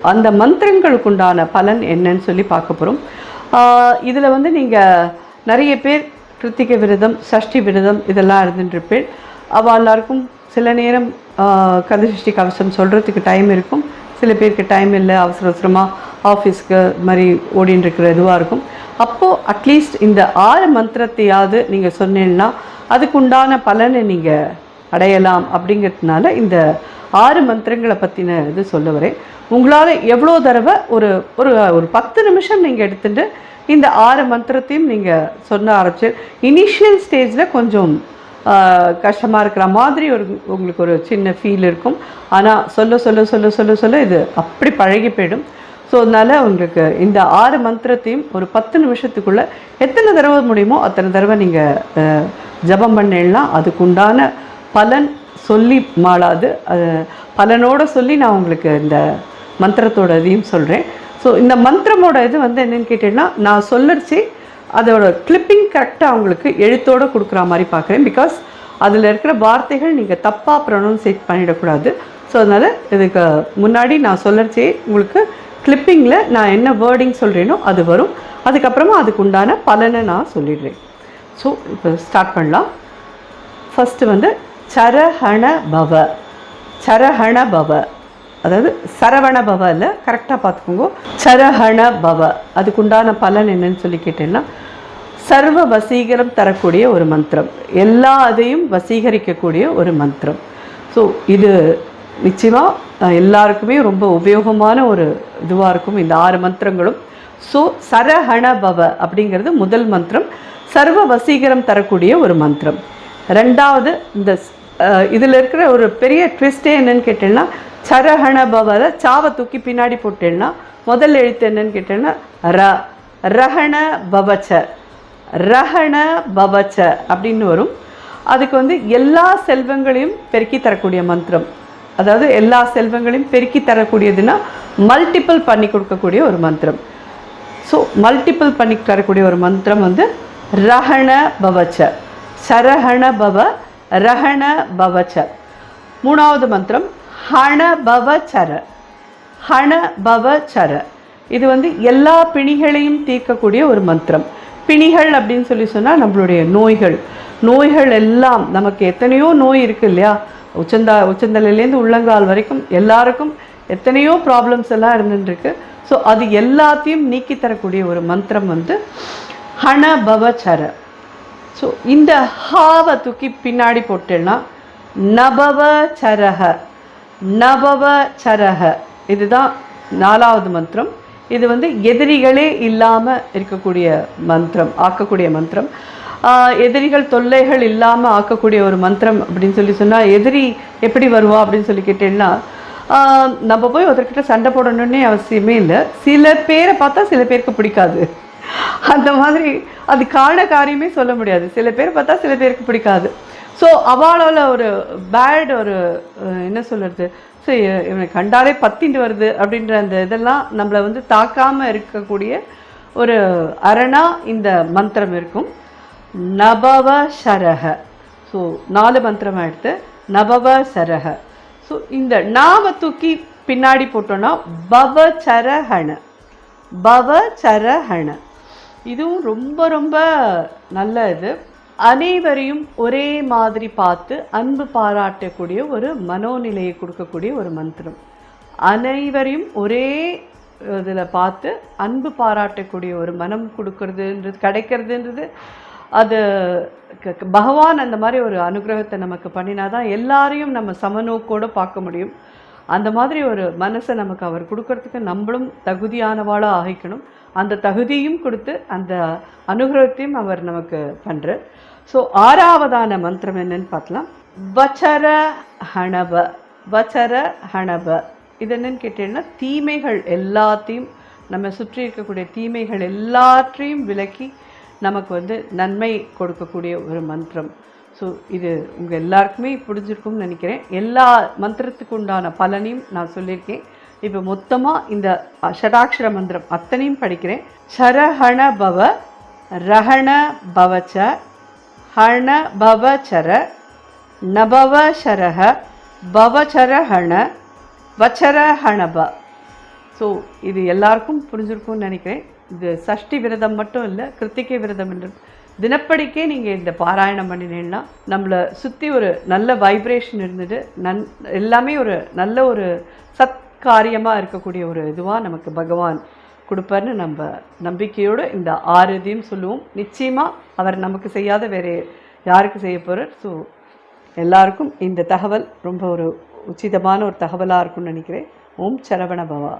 அந்த மந்திரங்களுக்கு உண்டான பலன் என்னன்னு சொல்லி பார்க்க போகிறோம் இதில் வந்து நீங்கள் நிறைய பேர் கிருத்திகை விரதம் சஷ்டி விரதம் இதெல்லாம் இருந்துட்டுருப்பேன் அவள் எல்லாருக்கும் சில நேரம் ஆஹ், கந்தசஷ்டி கவசம் சொல்கிறதுக்கு டைம் இருக்கும். சில பேருக்கு டைம் இல்லை அவசர அவசரமாக ஆஃபீஸ்க்கு இது மாதிரி ஓடின்னு இருக்கிற இதுவாக இருக்கும் அப்போது அட்லீஸ்ட் இந்த ஆறு மந்திரத்தையாவது நீங்கள் சொன்னீங்கன்னா அதுக்குண்டான பலனை நீங்கள் அடையலாம் அப்படிங்கிறதுனால இந்த ஆறு மந்திரங்களை பற்றின இது சொல்ல வரேன் உங்களால் எவ்வளோ தடவை ஒரு ஒரு ஒரு பத்து நிமிஷம் நீங்கள் எடுத்துட்டு இந்த ஆறு மந்திரத்தையும் நீங்கள் சொன்ன ஆரம்பிச்சு இனிஷியல் ஸ்டேஜில் கொஞ்சம் கஷ்டமாக இருக்கிற மாதிரி ஒரு உங்களுக்கு ஒரு சின்ன ஃபீல் இருக்கும். ஆனால் சொல்ல சொல்ல சொல்ல சொல்ல சொல்ல இது அப்படி பழகி போயிடும். ஸோ அதனால் உங்களுக்கு இந்த ஆறு மந்திரத்தையும் ஒரு பத்து நிமிஷத்துக்குள்ளே எத்தனை தடவை முடியுமோ அத்தனை தடவை நீங்கள் ஜபம் பண்ணிடலாம் அதுக்குண்டான பலன் சொல்லி மாளாது. அது பலனோடு சொல்லி நான் உங்களுக்கு இந்த மந்திரத்தோட இதையும் சொல்கிறேன் ஸோ இந்த மந்திரமோட இது வந்து என்னென்னு கேட்டீங்கன்னா நான் சொல்லரிச்சு அதோட கிளிப்பிங் கரெக்டாக அவங்களுக்கு எழுத்தோடு கொடுக்குற மாதிரி பார்க்குறேன். பிகாஸ் அதில் இருக்கிற வார்த்தைகள் நீங்கள் தப்பாக ப்ரொனவுன்சேட் பண்ணிடக்கூடாது. ஸோ அதனால் இதுக்கு முன்னாடி நான் சொல்லரிச்சே உங்களுக்கு கிளிப்பிங்கில் நான் என்ன வேர்டிங் சொல்கிறேனோ அது வரும். அதுக்கப்புறமா அதுக்கு உண்டான பலனை நான் சொல்லிடுறேன். ஸோ இப்போ ஸ்டார்ட் பண்ணலாம். ஃபஸ்ட்டு வந்து சரஹண பவ சரஹண பவ அதாவது சரவண பவ இல்லை கரெக்டாக பார்த்துக்கோங்க. சரஹண பவ அதுக்குண்டான பலன் என்னன்னு சொல்லி கேட்டேன்னா சர்வ வசீகரம் தரக்கூடிய ஒரு மந்திரம். எல்லா அதையும் வசீகரிக்கக்கூடிய ஒரு மந்திரம். ஸோ இது நிச்சயமாக எல்லாருக்குமே ரொம்ப உபயோகமான ஒரு இதுவாக இருக்கும் இந்த ஆறு மந்திரங்களும். ஸோ சரஹண பவ அப்படிங்கிறது முதல் மந்திரம். சர்வ வசீகரம் தரக்கூடிய ஒரு மந்திரம். ரெண்டாவது இந்த இதில் இருக்கிற ஒரு பெரிய ட்விஸ்டே என்னன்னு கேட்டேன்னா சரஹண பவல சாவை தூக்கி பின்னாடி போட்டேன்னா முதல் எழுத்து என்னன்னு கேட்டேன்னா ர ரஹண பவச்ச ரஹண பவச்ச அப்படின்னு வரும். அதுக்கு வந்து எல்லா செல்வங்களையும் பெருக்கி தரக்கூடிய மந்திரம். அதாவது எல்லா செல்வங்களையும் பெருக்கி தரக்கூடியதுன்னா மல்டிபிள் பண்ணி கொடுக்கக்கூடிய ஒரு மந்திரம். ஸோ மல்டிபிள் பண்ணி தரக்கூடிய ஒரு மந்திரம் வந்து ரஹண பவச்ச சரஹண பவ ரஹண பவச்ச. மூணாவது மந்திரம் ஹண பவச்சர. ஹண பவச்சர. இது வந்து எல்லா பிணிகளையும் தீர்க்கக்கூடிய ஒரு மந்திரம். பிணிகள் அப்படின்னு சொல்லி சொன்னால் நம்மளுடைய நோய்கள். நோய்கள் எல்லாம் நமக்கு எத்தனையோ நோய் இருக்குது இல்லையா? உச்சந்தா உச்சந்தலையிலேருந்து உள்ளங்கால் வரைக்கும் எல்லாருக்கும் எத்தனையோ ப்ராப்ளம்ஸ் எல்லாம் இருந்துட்டுருக்கு. ஸோ அது எல்லாத்தையும் நீக்கி தரக்கூடிய ஒரு மந்திரம் வந்து ஹண பவச்சர. ஸோ இந்த ஹாவை தூக்கி பின்னாடி போட்டேன்னா நபவ சரஹ நபவ சரக இதுதான் நாலாவது மந்திரம். இது வந்து எதிரிகளே இல்லாமல் இருக்கக்கூடிய மந்திரம் ஆக்கக்கூடிய மந்திரம். எதிரிகள் தொல்லைகள் இல்லாமல் ஆக்கக்கூடிய ஒரு மந்திரம் அப்படின்னு சொல்லி சொன்னால் எதிரி எப்படி வருவா அப்படின்னு சொல்லி கேட்டேன்னா நம்ம போய் ஒருத்தர்கிட்ட சண்டை போடணுன்னே அவசியமே இல்லை. சில பேரை பார்த்தா சில பேருக்கு பிடிக்காது. அந்த மாதிரி அது காரண காரியமே சொல்ல முடியாது. சில பேர் பார்த்தா சில பேருக்கு பிடிக்காது. ஸோ அவளோட ஒரு பேட் ஒரு என்ன சொல்கிறது ஸோ இவனை கண்டாலே பத்திண்டு வருது அப்படின்ற அந்த இதெல்லாம் நம்மளை வந்து தாக்காமல் இருக்கக்கூடிய ஒரு அரணா இந்த மந்திரம் இருக்கும். நபவ சரக ஸோ நாலு மந்திரம் எடுத்து நபவ சரக ஸோ இந்த நாம தூக்கி பின்னாடி போட்டோன்னா பவ சரஹண. பவ சரஹண. இதுவும் ரொம்ப ரொம்ப நல்ல இது. அனைவரையும் ஒரே மாதிரி பார்த்து அன்பு பாராட்டக்கூடிய ஒரு மனோநிலையை கொடுக்கக்கூடிய ஒரு மந்திரம். அனைவரையும் ஒரே இதில் பார்த்து அன்பு பாராட்டக்கூடிய ஒரு மனம் கொடுக்கறதுன்றது கிடைக்கிறதுன்றது அது க- பகவான் அந்த மாதிரி ஒரு அனுகிரகத்தை நமக்கு பண்ணினா தான் எல்லாரையும் நம்ம சமநோக்கோடு பார்க்க முடியும். அந்த மாதிரி ஒரு மனசை நமக்கு அவர் கொடுக்கறதுக்கு நம்மளும் தகுதியானவாளாக ஆகிக்கணும். அந்த தகுதியும் கொடுத்து அந்த அனுகிரகத்தையும் அவர் நமக்கு பண்ணுறார் ஸோ ஆறாவதான மந்திரம் என்னன்னு பார்க்கலாம். வச்சர ஹணப வச்சர ஹணப. இது என்னன்னு கேட்டீங்கன்னா தீமைகள் எல்லாத்தையும் நம்ம சுற்றி இருக்கக்கூடிய தீமைகள் எல்லாற்றையும் விலக்கி நமக்கு வந்து நன்மை கொடுக்கக்கூடிய ஒரு மந்திரம். ஸோ இது உங்கள் எல்லாருக்குமே பிடிச்சிருக்கும்னு நினைக்கிறேன். எல்லா மந்திரத்துக்கு உண்டான பலனையும் நான் சொல்லியிருக்கேன். இப்போ மொத்தமாக இந்த ஷடாட்சர மந்திரம் அத்தனையும் படிக்கிறேன். சரஹண பவ ரஹண பவச்ச ஹண பவச்சர நபவ சரஹ பவச்சர ஹண ஹணப ஸோ இது எல்லாருக்கும் புரிஞ்சிருக்கும்னு நினைக்கிறேன். இது சஷ்டி விரதம் மட்டும் இல்லை கிருத்திகை விரதம் என்று. தினப்படிக்கே நீங்கள் இந்த பாராயணம் பண்ணினீங்கன்னா நம்மளை சுற்றி ஒரு நல்ல வைப்ரேஷன் இருந்துட்டு நன் எல்லாமே ஒரு நல்ல ஒரு சத் காரியமாக இருக்கக்கூடிய ஒரு இதுவாக நமக்கு பகவான் கொடுப்பார்னு நம்ம நம்பிக்கையோடு இந்த ஆறு இதையும் சொல்லுவோம். நிச்சயமாக அவர் நமக்கு செய்யாத வேறு யாருக்கு செய்ய போகிறார் ஸோ எல்லாருக்கும் இந்த தகவல் ரொம்ப ஒரு உச்சிதமான ஒரு தகவலாக இருக்கும்னு நினைக்கிறேன். ஓம் சரவண பவா.